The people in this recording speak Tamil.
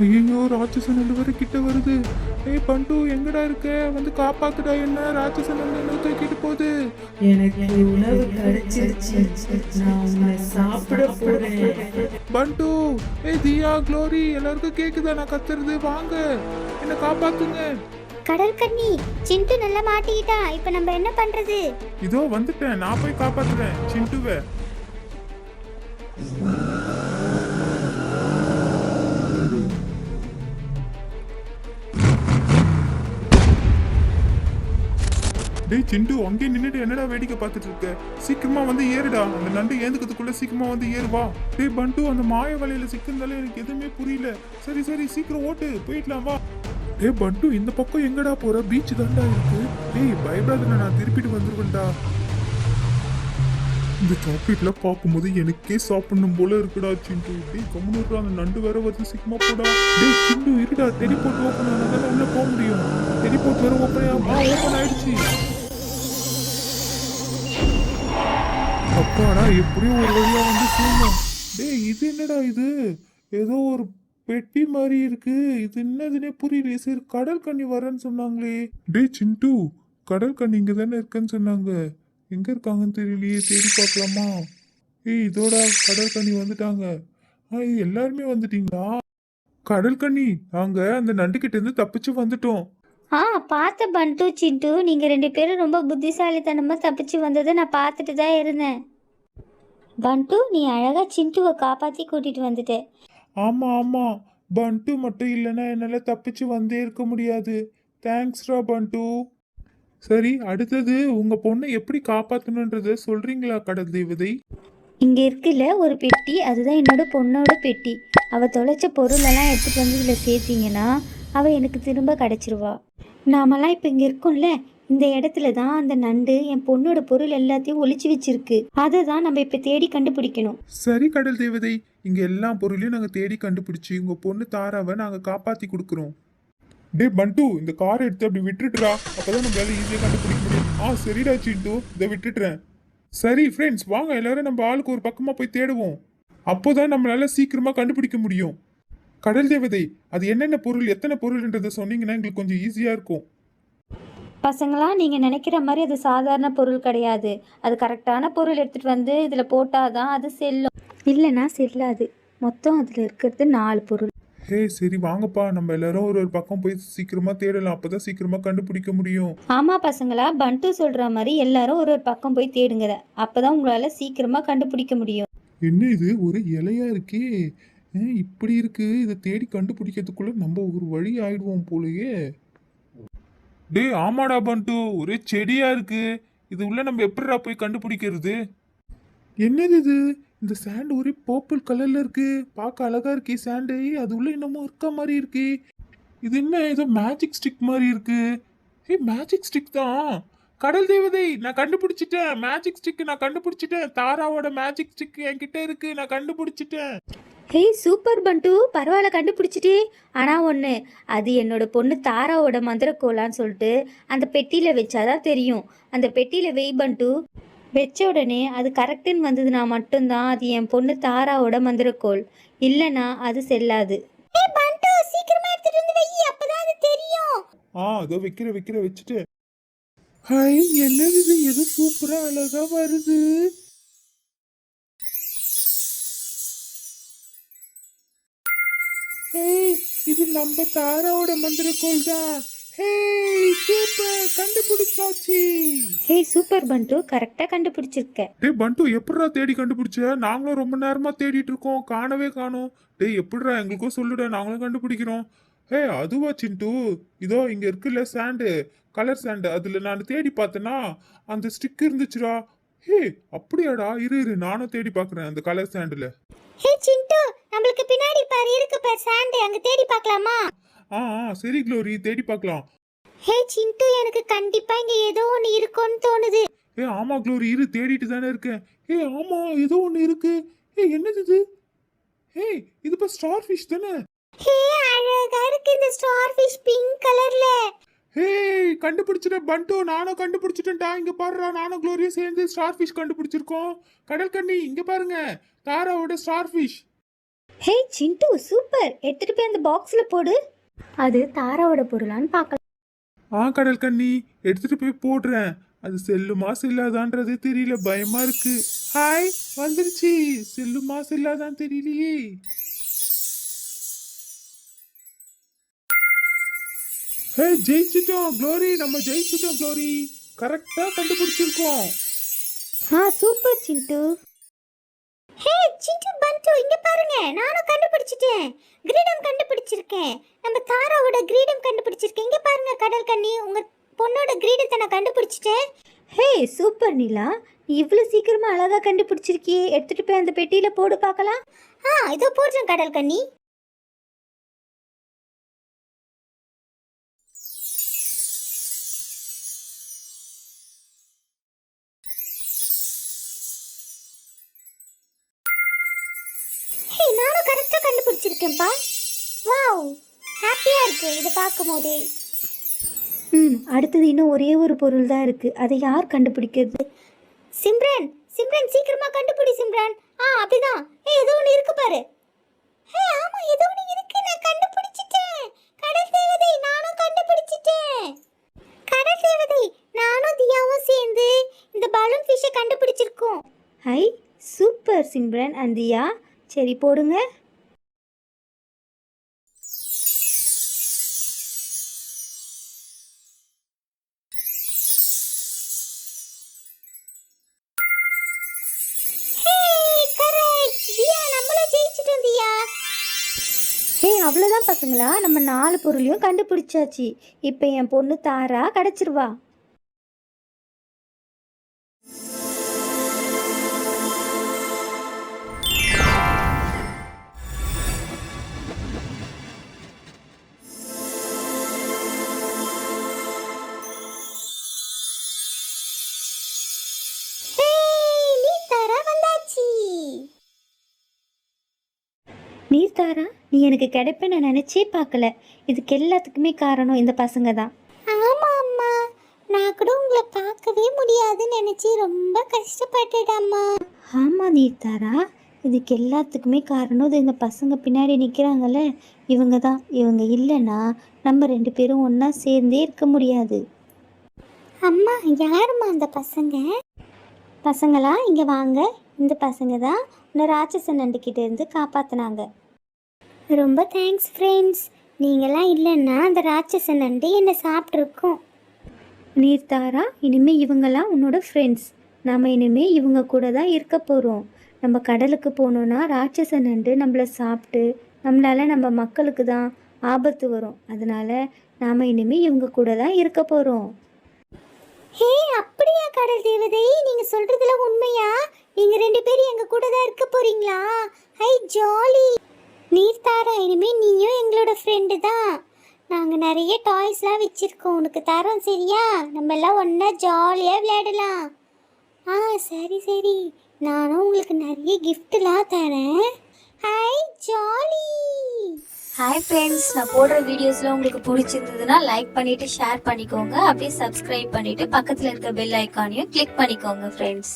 ஐயோ ராட்சசன் நண்டு வரை கிட்ட வருது. ஏய் பண்டு எங்கடா இருக்க? வந்து காப்பாத்துடா என்ன? ராட்சசன் நண்டு என்ன தூக்கிட்டு போகுது. எனக்கு உணவு கிடைச்சிருச்சு. நான் உன்னை சாப்பிட போறேன். பண்டு ஏய் தியா க்ளோரி எல்லாருக்கும் கேக்குதா? நான் கத்துறது வாங்க. என்ன காப்பாத்துங்க. கடல் கண்ணி சிண்டு நல்லா மாட்டிக்கிட்டா இப்போ நம்ம என்ன பண்றது? இதோ வந்துட்டேன். நான் போய் காப்பாத்துறேன். சிண்டுவை. டேய் சிண்டு அங்கே நின்னுட்டு என்னடா வேடிக்கை பார்த்துட்டு இருக்க? சீக்கிரமா வந்து ஏறுடா. அந்த நண்டு ஏந்துக்கிறதுக்குள்ள சீக்கிரமா வந்து ஏறுவா டேய் பண்டு அந்த மாய வலையில சிக்கிறதால எனக்கு எதுவுமே புரியல. சரி சரி சீக்கிரம் ஓட்டு. போயிடலாம் வா. டேய் பண்டு இந்த பக்கம் எங்கடா போற? பீச் தான்டா இருக்கு. டேய் பயப்படாத நான் திருப்பிட்டு வந்துருவேன்டா. இந்த சாக்லேட்லாம் பார்க்கும்போது எனக்கே சாப்பிடணும் போல இருக்குடா சிண்டு. டேய் கம்முன்னு அந்த நண்டு வேற வந்து சீக்கிரமா போடா. டேய் சிண்டு இருடா டெலிபோர்ட் ஓப்பன் ஆனதால உள்ள போக முடியும். டெலிபோர்ட் வேற ஓப்பன் ஆ ஓப்பன் ஆயிடுச்சு. அப்பாடா எப்படியும் ஒரு வழியாக வந்து சேர்ந்தோம்? டேய் இது என்னடா இது? ஏதோ ஒரு பெட்டி மாதிரி இருக்கு. இது என்னதுன்னே புரியலையே. சரி கடல் கண்ணி வரேன்னு சொன்னாங்களே. டேய் சிண்டு கடல் கண்ணி இங்கே தானே இருக்குன்னு சொன்னாங்க. எங்கே இருக்காங்கன்னு தெரியலையே. தேடி பார்க்கலாமா? ஏய் இதோட கடல் கண்ணி வந்துட்டாங்க. ஆ ஏய், எல்லாருமே வந்துட்டீங்களா? கடல் கண்ணி நாங்க அந்த நண்டுகிட்ட இருந்து தப்பிச்சு வந்துட்டோம். ஆ பார்த்த பண்டு சிண்டு நீங்கள் ரெண்டு பேரும் ரொம்ப புத்திசாலித்தனமாக தப்பிச்சு வந்ததை நான் பார்த்துட்டு தான் இருந்தேன். பண்டு நீ அழகாக சிண்டுவை காப்பாற்றி கூட்டிகிட்டு வந்துட்ட. ஆமா ஆமா. பண்டு மட்டும் இல்லைன்னா என்னால தப்பிச்சு வந்தே இருக்க முடியாது. தேங்க்ஸ்ரா பண்டு. சரி அடுத்தது உங்க பொண்ணை எப்படி காப்பாத்தணுன்றத சொல்றீங்களா கடல் தேவதை இங்கே இருக்குல்ல ஒரு பெட்டி. அதுதான் என்னோட பொண்ணோட பெட்டி. அவள் தொலைச்ச பொருளெல்லாம் எடுத்துகிட்டு வந்து இதில் சேர்த்தீங்கன்னா அவள் எனக்கு திரும்ப கிடச்சிருவா. நாமெல்லாம் இப்போ இங்கே இருக்கோம்ல இந்த இடத்துல தான் அந்த நண்டு என் பொண்ணோட பொருள் எல்லாத்தையும் ஒழிச்சு வச்சிருக்கு. அதை தான் நம்ம இப்போ தேடி கண்டுபிடிக்கணும். சரி கடல் தேவதை. இங்க எல்லா பொருளையும் நாங்க தேடி கண்டுபிடிச்சு உங்க பொண்ணு தாராவை நாங்க காப்பாத்தி கொடுக்குறோம். டே பண்டு இந்த காரை எடுத்து அப்படி விட்டுட்டுறா அப்பதான் நம்மளால ஈஸியா கண்டுபிடிக்க முடியும். ஆ சரிடா சிண்டு. இதை விட்டுட்டுறேன் சரி ஃப்ரெண்ட்ஸ் வாங்க. எல்லாரும் நம்ம ஆளுக்கு ஒரு பக்கமா போய் தேடுவோம். அப்போதான் நம்மளால சீக்கிரமா கண்டுபிடிக்க முடியும். கடல் தேவதை அது என்னென்ன பொருள் எத்தனை பொருள்ன்றதை சொன்னீங்கன்னா எங்களுக்கு கொஞ்சம் ஈஸியா இருக்கும். பசங்களா நீங்கள் நினைக்கிற மாதிரி அது சாதாரண பொருள் கிடையாது. அது கரெக்டான பொருள் எடுத்துகிட்டு வந்து இதில் போட்டால் தான் அது செல்லும். இல்லைன்னா செல்லாது. மொத்தம் அதில் இருக்கிறது நாலு பொருள். ஹே சரி வாங்கப்பா. நம்ம எல்லாரும் ஒரு ஒரு பக்கம் போய் சீக்கிரமா தேடலாம். அப்பதான் சீக்கிரமா கண்டுபிடிக்க முடியும். ஆமாம் பசங்களா பண்டு சொல்கிற மாதிரி எல்லாரும் ஒரு ஒரு பக்கம் போய் தேடுங்க. அப்போ தான் உங்களால் சீக்கிரமாக கண்டுபிடிக்க முடியும். என்ன இது? ஒரு இலையா இருக்கே. இப்படி இருக்கு? இதை தேடி கண்டுபிடிக்கிறதுக்குள்ள நம்ம ஒரு வழி ஆயிடுவோம் போலயே. டேய் ஆமாடா பண்டு ஒரே செடியா இருக்கு. இது உள்ள நம்ம எப்படிடா போய் கண்டுபிடிக்கிறது? என்னது இது? இந்த சாண்ட் ஒரே பர்பிள் கலர்ல இருக்கு. பார்க்க அழகா இருக்கே சாண்டு அது உள்ள என்னமோ இருக்க மாதிரி இருக்கு. இது என்ன? ஏதோ மேஜிக் ஸ்டிக் மாதிரி இருக்கு. ஏய் மேஜிக் ஸ்டிக் தான் கடல் தேவதை நான் கண்டுபிடிச்சிட்டேன். மேஜிக் ஸ்டிக் நான் கண்டுபிடிச்சிட்டேன். தாராவோட மேஜிக் ஸ்டிக் என்கிட்ட இருக்கு. நான் கண்டுபிடிச்சிட்டேன். ஹேய் சூப்பர் பண்டு. பரவாயில்ல கண்டுபிடிச்சிட்டே. ஆனால் ஒன்று அது என்னோட பொண்ணு தாராவோட மந்திரக்கோலான்னு சொல்லிட்டு அந்த பெட்டியில் வச்சாதான் தெரியும். அந்த பெட்டியில் வெய் பண்டு. வச்ச உடனே அது கரெக்டுன்னு வந்ததுன்னா மட்டும்தான் அது என் பொண்ணு தாராவோட மந்திரக்கோல் இல்லைன்னா அது செல்லாது. சீக்கிரமா எடுத்துட்டு வந்து வை. அப்பதான் அது தெரியும். ஆ அதோ வைக்கிற வைக்கிற வச்சுட்டு. ஹாய் என்னது இது? எது சூப்பரா அழகா வருது? நம்ம தாராவோட மந்திரக்கோள் தான். சூப்பர் கண்டுபிடிச்சாச்சு. ஹேய் சூப்பர் பண்டு கரெக்டாக கண்டுபிடிச்சிருக்க. டேய் பண்டு எப்படிடா தேடி கண்டுபிடிச்ச? நாங்களும் ரொம்ப நேரமா தேடிட்டு இருக்கோம். காணவே காணோம். டேய் எப்படிடா எங்களுக்கும் சொல்லுடா நாங்களும் கண்டுபிடிக்கிறோம். ஏய் அதுவா சிண்டு? இதோ இங்க இருக்குல்ல சாண்டு கலர் சாண்டு அதுல நான் தேடி பார்த்தேன்னா அந்த ஸ்டிக் இருந்துச்சுடா. ஹே அப்படியாடா? இரு இரு நானும் தேடி பார்க்கறேன் அந்த கலர் சாண்டுல ஹே சிண்டு நம்மளுக்கு பின்னாடி பாரு இருக்கு பாரு சாண்டு அங்க தேடி பார்க்கலாமா? ஆ ஆ சரி க்ளோரி தேடி பார்க்கலாம். ஹே சிண்டு எனக்கு கண்டிப்பா இங்க ஏதோ ஒன்று இருக்கும்னு தோணுது. ஏ ஆமா க்ளோரி இரு தேடிட்டு தானே இருக்கேன். ஏ ஆமா ஏதோ ஒன்று இருக்கு. ஏ என்னது இது? ஏய் இது இப்போ ஸ்டார் ஃபிஷ் தானே? ஹே அழகா இருக்கு இந்த ஸ்டார் ஃபிஷ் பிங்க் கலர்ல ஹேய் கண்டுபிடிச்சிட்டேன் பண்டு நானும் கண்டுபிடிச்சிட்டேன்டா. இங்க பாருடா நானும் க்ளோரியும் சேர்ந்து ஸ்டார் ஃபிஷ் கண்டுபிடிச்சிருக்கோம். கடல் கண்ணி இங்க பாருங்க தாராவோட ஸ்டார் ஃபிஷ் ஹே சிண்டு சூப்பர். எடுத்துட்டு போய் அந்த பாக்ஸில் போடு. அது தாராவோட பொருளான்னு பார்க்கலாம். ஆ கடல் கண்ணி எடுத்துட்டு போய் போடுறேன். அது செல்லுமா செல்லாதான்றது தெரியல பயமா இருக்கு. ஹாய் வந்துருச்சு. செல்லுமா செல்லாதான் தெரியலையே. ஹே ஜெயிச்சிட்டோம் க்ளோரி நம்ம ஜெயிச்சிட்டோம் க்ளோரி கரெக்டா கண்டுபிடிச்சிருக்கோம். ஆ சூப்பர் சிண்டு. ஹே சிண்டு பந்து இங்க பாருங்க. நானும் கண்டுபிடிச்சிட்டேன். கிரீடம் கண்டுபிடிச்சிருக்கேன். நம்ம தாராவோட கிரீடம் கண்டுபிடிச்சிருக்கேன். இங்க பாருங்க கடல் கண்ணி. உங்க பொண்ணோட கிரீடத்தை நான் கண்டுபிடிச்சிட்டேன். Hey super Nila. நீ இவ்வளோ சீக்கிரமா அழகா கண்டுபிடிச்சிருக்கியே. எடுத்துட்டு போய் அந்த பெட்டியில போடு பார்க்கலாம். ஆ இதோ போடுறேன் கடல் கண்ணி. கரெக்டாக கண்டுபிடிச்சிருக்கேன்ப்பா. வாவ் ஹாப்பியாக இருக்கு இதை பார்க்கும் போதே ம் அடுத்தது இன்னும் ஒரே ஒரு பொருள் தான் இருக்கு. அதை யார் கண்டுபிடிக்கிறது? சிம்ரன் சிம்ரன் சீக்கிரமா கண்டுபிடி சிம்ரன். ஆ அப்படிதான். ஏ ஏதோ ஒன்று இருக்கு பாரு. ஹே ஆமா ஏதோ ஒன்று இருக்கு. நான் கண்டுபிடிச்சிட்டேன். கடல் தேவதை நானும் கண்டுபிடிச்சிட்டேன். கடல் தேவதை நானும் தியாவும் சேர்ந்து இந்த பலூன் ஃபிஷ்ஷை கண்டுபிடிச்சிருக்கோம். Hi super Simran and Diya. சரி போடுங்க. அவ்வளோதான் பசங்களா? நம்ம நாலு பொருளையும் கண்டுபிடிச்சாச்சு. இப்போ என் பொண்ணு தாரா கிடச்சிருவா. தாரா நீ எனக்கு கிடைப்ப நான் நினச்சே பார்க்கல. இதுக்கு எல்லாத்துக்குமே காரணம் இந்த பசங்க தான் ஆமாம் அம்மா. நான் கூட உங்களை பார்க்கவே முடியாதுன்னு நினச்சி ரொம்ப கஷ்டப்பட்டுட்டம்மா. ஆமாம் நீர் தாரா இதுக்கு எல்லாத்துக்குமே காரணம் இது இந்த பசங்க பின்னாடி நிற்கிறாங்கல்ல இவங்க தான் இவங்க இல்லைன்னா நம்ம ரெண்டு பேரும் ஒன்றா சேர்ந்தே இருக்க முடியாது. அம்மா யாரும்மா அந்த பசங்க? பசங்களா இங்கே வாங்க. இந்த பசங்க தான் இந்த ராட்சசன் நண்டுக்கிட்ட இருந்து காப்பாற்றினாங்க ரொம்ப தேங்க்ஸ் ஃப்ரெண்ட்ஸ் நீங்களாம் இல்லைன்னா அந்த ராட்சச நண்டு என்னை சாப்பிட்ருக்கோம். நீர் தாரா இனிமே இவங்கெல்லாம் உன்னோட ஃப்ரெண்ட்ஸ் நம்ம இனிமே இவங்க கூட தான் இருக்க போகிறோம் நம்ம கடலுக்கு போனோன்னா ராட்சச நண்டு நம்மளை சாப்பிட்டு நம்மளால நம்ம மக்களுக்கு தான் ஆபத்து வரும். அதனால நாம் இனிமே இவங்க கூட தான் இருக்க போகிறோம் ஹே அப்படியா கடல் தேவதை? நீங்க சொல்றதுல உண்மையா? நீங்க ரெண்டு பேரும் எங்க கூட தான் இருக்க போறீங்களா? Hi jolly! நீர் தாரா இனிமேல் நீயும் எங்களோட ஃப்ரெண்டு தான். நாங்கள் நிறைய டாய்ஸ்லாம் வச்சுருக்கோம். உனக்கு தரோம் சரியா? நம்ம எல்லாம் ஒன்றா ஜாலியாக விளையாடலாம். ஆ சரி சரி. நானும் உங்களுக்கு நிறைய கிஃப்ட்லாம் தரேன். ஹை ஜாலி ஹாய் ஃப்ரெண்ட்ஸ் நான் போடுற வீடியோஸ்லாம் உங்களுக்கு பிடிச்சிருந்ததுன்னா லைக் பண்ணிட்டு ஷேர் பண்ணிக்கோங்க. அப்படியே சப்ஸ்கிரைப் பண்ணிட்டு பக்கத்தில் இருக்க பெல் ஐக்கானையும் கிளிக் பண்ணிக்கோங்க ஃப்ரெண்ட்ஸ்